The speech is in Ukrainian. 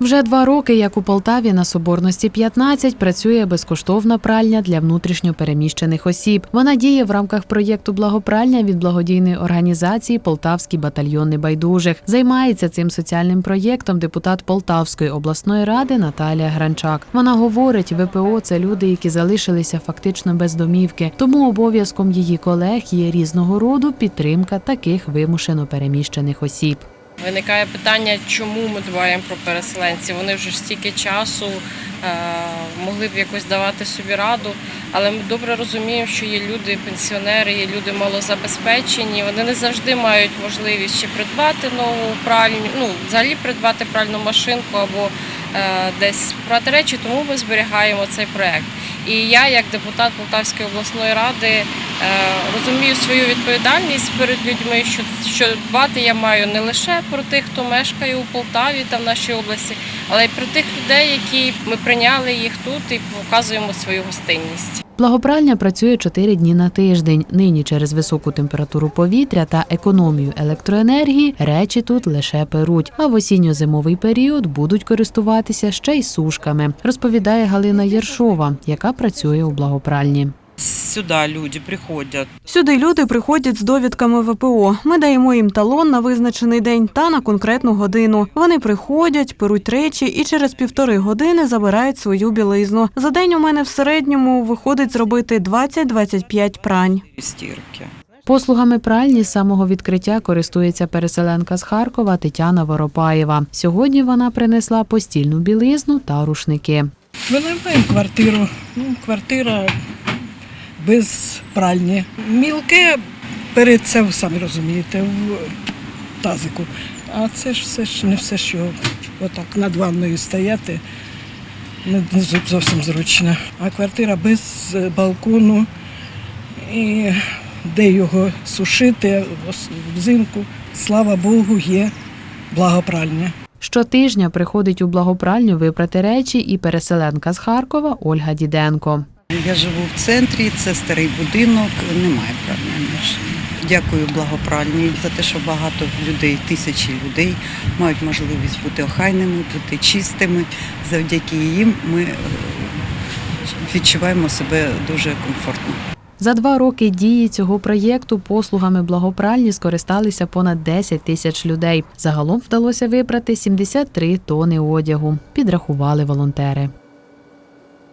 Вже два роки, як у Полтаві на Соборності 15, працює безкоштовна пральня для внутрішньо переміщених осіб. Вона діє в рамках проєкту Благопральня від благодійної організації Полтавський батальйон небайдужих. Займається цим соціальним проєктом депутат Полтавської обласної ради Наталія Гранчак. Вона говорить, ВПО це люди, які залишилися фактично без домівки. Тому обов'язком її колег є різного роду підтримка таких вимушено переміщених осіб. Виникає питання, чому ми дбаємо про переселенців. Вони вже стільки часу е, могли б якось давати собі раду, але ми добре розуміємо, що є люди, пенсіонери, є люди малозабезпечені. Вони не завжди мають можливість ще придбати нову пральню, ну взагалі придбати пральну машинку або е, десь прати речі, тому ми зберігаємо цей проект. І я, як депутат Полтавської обласної ради, е, розумію свою відповідальність перед людьми, що, що дбати я маю не лише про тих, хто мешкає у Полтаві та в нашій області, але й про тих людей, які ми прийняли їх тут і показуємо свою гостинність. Благопральня працює 4 дні на тиждень. Нині через високу температуру повітря та економію електроенергії речі тут лише перуть. А в осінньо-зимовий період будуть користуватися ще й сушками, розповідає Галина Єршова, яка працює у благопральні. Сюда люди приходят. Сюди люди приходять з довідками ВПО. Ми даємо їм талон на визначений день та на конкретну годину. Вони приходять, беруть речі і через півтори години забирають свою білизну. За день у мене в середньому виходить зробити 20-25 прань. Стирки. Послугами пральні з самого відкриття користується переселенка з Харкова Тетяна Воропаєва. Сьогодні вона принесла постільну білизну та рушники. Винаймаємо квартиру. Ну, квартира без пральні. Мілке перед це, ви самі розумієте, в тазику. А це ж все ж не все, що отак над ванною стояти. Не зовсім зручно. А квартира без е, балкону і де його сушити взимку. Слава Богу, є благопральня. Щотижня приходить у благопральню випрати речі і переселенка з Харкова Ольга Діденко. Я живу в центрі, це старий будинок, немає пральної машини. Дякую благопральній за те, що багато людей, тисячі людей мають можливість бути охайними, бути чистими. Завдяки їм ми е, відчуваємо себе дуже комфортно. За два роки дії цього проєкту послугами благопральні скористалися понад 10 тисяч людей. Загалом вдалося випрати 73 тони одягу. Підрахували волонтери.